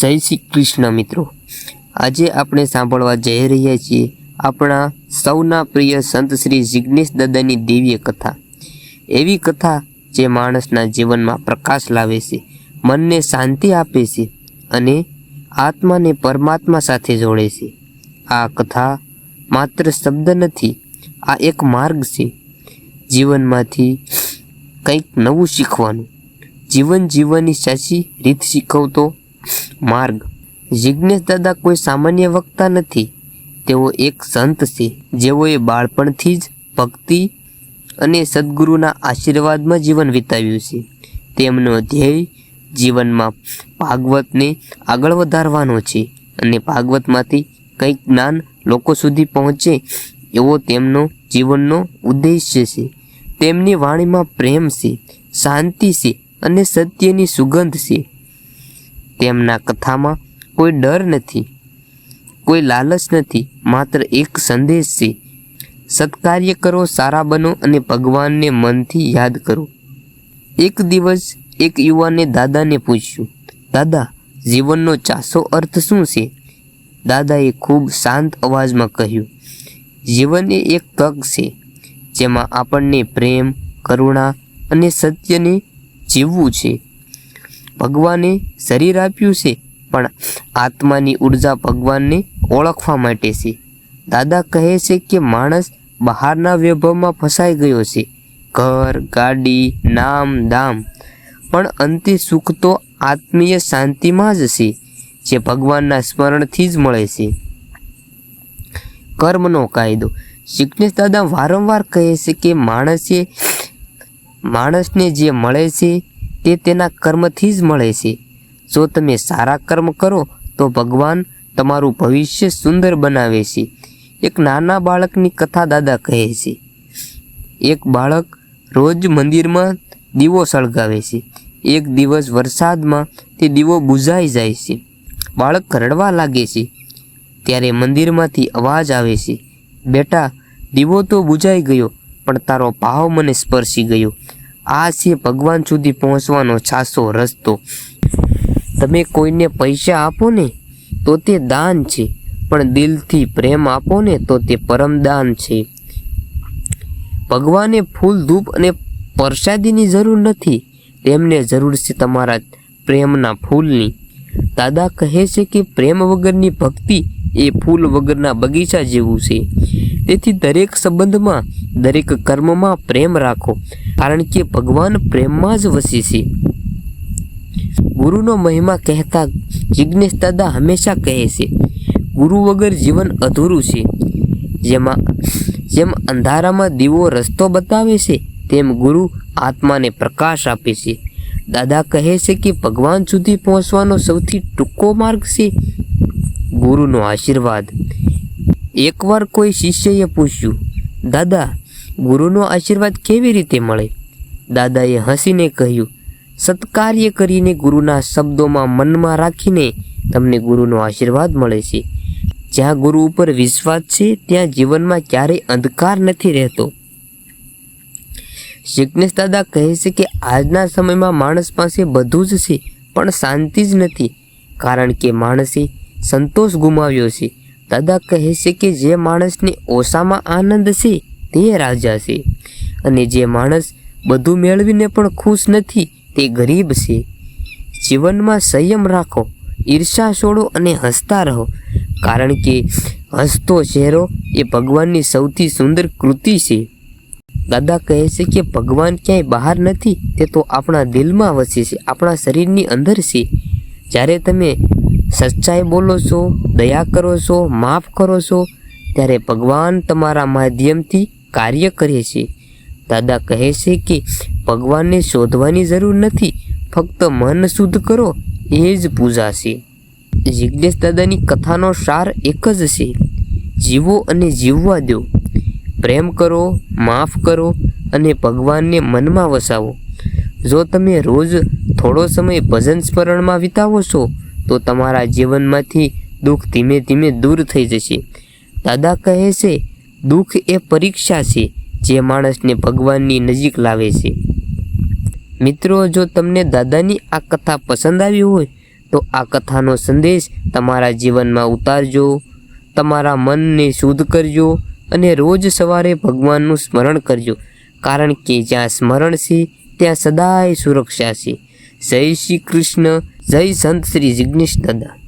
જય શ્રી કૃષ્ણ મિત્રો. આજે આપણે સાંભળવા જઈ રહ્યા છીએ આપણા સૌના પ્રિય સંત શ્રી જિજ્ઞેશ દાદાની દિવ્ય કથા. એવી કથા જે માણસના જીવનમાં પ્રકાશ લાવે છે, મનને શાંતિ આપે છે અને આત્માને પરમાત્મા સાથે જોડે છે. આ કથા માત્ર શબ્દ નથી, આ એક માર્ગ છે. જીવનમાંથી કંઈક નવું શીખવાનું. જીવન જીવવાની સાચી રીત શીખવતો માર્ગ. જિજ્ઞેશ દાદા કોઈ સામાન્ય વક્તા નથી. તેઓ એક સંત છે, જેઓએ બાળપણથી જ ભક્તિ અને સદગુરુના આશીર્વાદમાં જીવન વિતાવ્યું છે. તેમનો ધ્યેય જીવનમાં ભાગવતને આગળ વધારવાનો છે અને ભાગવતમાંથી કંઈક જ્ઞાન લોકો સુધી પહોંચે એવો તેમનો જીવનનો ઉદ્દેશ્ય છે. તેમની વાણીમાં પ્રેમ છે, શાંતિ છે અને સત્યની સુગંધ છે. તેમના કથામાં કોઈ ડર નથી, કોઈ લાલચ નથી, માત્ર એક સંદેશ છે. સત્કાર્ય કરો, સારા બનો અને ભગવાનને મનથી યાદ કરો. એક દિવસ એક યુવાને દાદાને પૂછ્યું, દાદા, જીવનનો ચાસો અર્થ શું છે? દાદાએ ખૂબ શાંત અવાજમાં કહ્યું, જીવન એ એક તક છે, જેમાં આપણને પ્રેમ, કરુણા અને સત્યને જીવવું છે. ભગવાને શરીર આપ્યું છે, પણ આત્માની ઊર્જા ભગવાનને ઓળખવા માટે છે. દાદા કહે છે કે માણસ બહારના વૈભવમાં ફસાઈ ગયો છે. ઘર, ગાડી, નામ, દામ. પણ અંતે સુખ તો આત્મીય શાંતિમાં જ છે, જે ભગવાનના સ્મરણથી જ મળે છે. કર્મનો કાયદો. જિજ્ઞેશ દાદા વારંવાર કહે છે કે માણસે, માણસને જે મળે છે તે તેના કર્મથી જ મળે છે. જો તમે સારા કર્મ કરો, તો ભગવાન તમારું ભવિષ્ય સુંદર બનાવે છે. એક નાના બાળકની કથા દાદા કહે છે. એક બાળક રોજ મંદિરમાં દીવો સળગાવે છે. એક દિવસ વરસાદમાં તે દીવો બુઝાઈ જાય છે. બાળક રડવા લાગે છે. ત્યારે મંદિરમાંથી અવાજ આવે છે. બેટા, દીવો તો બુઝાઈ ગયો, પણ તારો ભાવ મને સ્પર્શી ગયો. આ છે ભગવાન સુધી પહોંચવાનો છાસો રસ્તો. તમે કોઈને પૈસા આપો ને, તો તે દાન છે. પણ દિલથી પ્રેમ આપો ને, તો તે પરમદાન છે. ભગવાને ફૂલ ધૂપ અને પ્રસાદીની જરૂર નથી. તેમને જરૂર છે તમારા પ્રેમના ફૂલની. દાદા કહે છે કે પ્રેમ વગરની ભક્તિ એ ફૂલ વગરના બગીચા જેવું છે. તેથી દરેક સંબંધમાં, દરેક કર્મમાં પ્રેમ રાખો, કારણ કે ભગવાન પ્રેમમાં જ વસી છે. ગુરુનો મહિમા કહેતા જિજ્ઞેશ દાદા હંમેશા કહે છે, ગુરુ વગર જીવન અધૂરું છે. જેમાં, જેમ અંધારામાં દીવો રસ્તો બતાવે છે, તેમ ગુરુ આત્માને પ્રકાશ આપે છે. દાદા કહે છે કે ભગવાન સુધી પહોંચવાનો સૌથી ટૂંકો માર્ગ છે ગુરુનો આશીર્વાદ. એકવાર કોઈ શિષ્યએ પૂછ્યું, દાદા, ગુરુનો આશીર્વાદ કેવી રીતે મળે? દાદાએ હસીને કહ્યું, સત્કાર્ય કરીને ગુરુના શબ્દોમાં મનમાં રાખીને તમને ગુરુનો આશીર્વાદ મળે છે. જ્યાં ગુરુ ઉપર વિશ્વાસ છે, ત્યાં જીવનમાં ક્યારેય અંધકાર નથી રહેતો. જિજ્ઞેશ દાદા કહે છે કે, આજના સમયમાં માણસ પાસે બધું જ છે, પણ શાંતિ જ નથી. કારણ કે માણસે સંતોષ ગુમાવ્યો છે. દાદા કહે છે કે જે માણસને ઓછામાં આનંદ છે, તે રાજા છે. અને જે માણસ બધું મેળવીને પણ ખુશ નથી, તે ગરીબ છે. જીવનમાં સંયમ રાખો ઈર્ષા છોડો અને હસતા રહો. કારણ કે હસતો ચહેરો એ ભગવાનની સૌથી સુંદર કૃતિ છે. દાદા કહે છે કે ભગવાન ક્યાંય બહાર નથી, તે તો આપણા દિલમાં વસે છે, આપણા શરીરની અંદર છે. જ્યારે તમે સચ્ચાઈ બોલો છો, દયા કરો છો, માફ કરો છો, ત્યારે ભગવાન તમારા માધ્યમથી કાર્ય કરે છે. દાદા કહે છે કે ભગવાનને શોધવાની જરૂર નથી, ફક્ત મન શુદ્ધ કરો, એ જ પૂજા છે. જિજ્ઞેશ દાદાની કથાનો સાર એક જ છે. જીવો અને જીવવા દો. પ્રેમ કરો, માફ કરો અને ભગવાનને મનમાં વસાવો. જો તમે રોજ થોડો સમય ભજન સ્મરણમાં વિતાવો છો તો તમારા જીવનમાંથી દુઃખ ધીમે ધીમે દૂર થઈ જશે. દાદા કહે છે, દુઃખ એ પરીક્ષા છે જે માણસને ભગવાનની નજીક લાવે છે. મિત્રો, જો તમને દાદાની આ કથા પસંદ આવી હોય, તો આ કથાનો સંદેશ તમારા જીવનમાં ઉતારજો, તમારા મનને શુદ્ધ કરજો અને રોજ સવારે ભગવાનનું સ્મરણ કરજો. કારણ કે જ્યાં સ્મરણ છે, ત્યાં સદાય સુરક્ષા છે. જય શ્રી કૃષ્ણ. જય સંત શ્રી જિગ્નેશ દાદા.